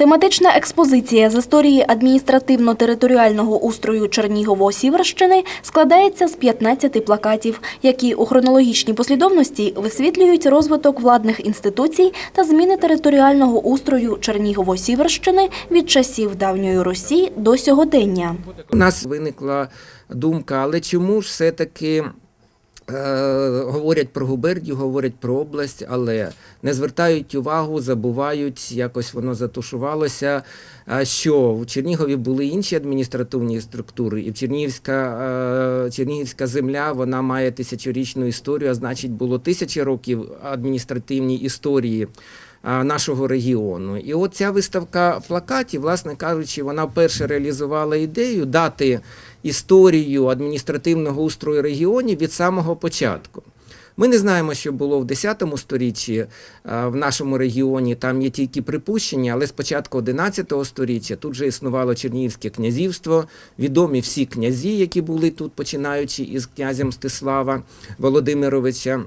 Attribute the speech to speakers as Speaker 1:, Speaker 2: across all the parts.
Speaker 1: Тематична експозиція з історії адміністративно-територіального устрою Чернігово-Сіверщини складається з 15 плакатів, які у хронологічній послідовності висвітлюють розвиток владних інституцій та зміни територіального устрою Чернігово-Сіверщини від часів давньої Русі до сьогодення.
Speaker 2: У нас виникла думка, але чому ж все-таки е, говорять про губернію, говорять про область, але не звертають увагу, забувають, якось воно затушувалося. Що в Чернігові були інші адміністративні структури, і Чернігівська, е, Чернігівська земля вона має тисячорічну історію, а значить, було тисячі років адміністративній історії нашого регіону. І от ця виставка плакатів, власне кажучи, вона вперше реалізувала ідею дати історію адміністративного устрою регіонів від самого початку. Ми не знаємо, що було в 10 сторіччі в нашому регіоні. Там є тільки припущення, але з початку 11 сторіччя тут же існувало Чернігівське князівство, відомі всі князі, які були тут, починаючи із князя Мстислава Володимировича.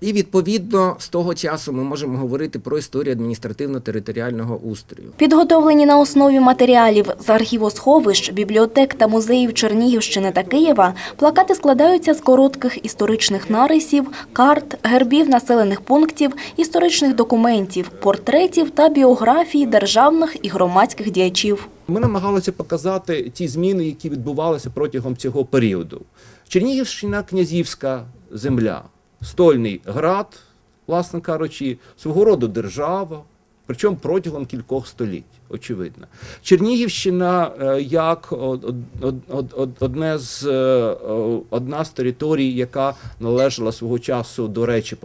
Speaker 2: І відповідно з того часу ми можемо говорити про історію адміністративно-територіального устрою.
Speaker 1: Підготовлені на основі матеріалів з архівосховищ, бібліотек та музеїв Чернігівщини та Києва, плакати складаються з коротких історичних нарисів, карт, гербів населених пунктів, історичних документів, портретів та біографій державних і громадських діячів.
Speaker 3: Ми намагалися показати ті зміни, які відбувалися протягом цього періоду. Чернігівщина князівська земля, стольний град, власне кажучи, свого роду держава, причому протягом кількох століть, очевидно. Чернігівщина е, як од- од- од- од- одне з, е, е, одна з територій, яка належала свого часу до Речі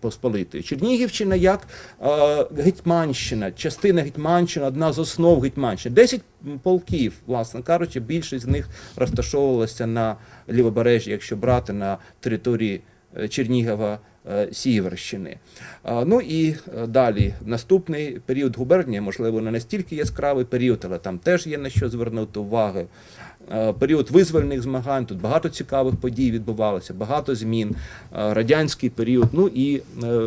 Speaker 3: Посполитої. Чернігівщина як Гетьманщина, частина Гетьманщини, одна з основ Гетьманщини. Десять полків, власне кажучи, більшість з них розташовувалася на лівобережжі, якщо брати на території Чернігова. е, Сіверщини. Ну і е, далі наступний період губернії, можливо, не настільки яскравий період, але там теж є на що звернути уваги. Е, Період визвольних змагань, тут багато цікавих подій відбувалося, багато змін, Е, радянський період, ну і е,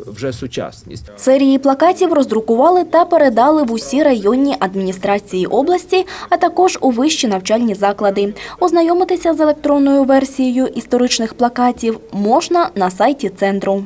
Speaker 3: вже сучасність.
Speaker 1: Серії плакатів роздрукували та передали в усі районні адміністрації області, а також у вищі навчальні заклади. Ознайомитися з електронною версією історичних плакатів можна на сайті центру.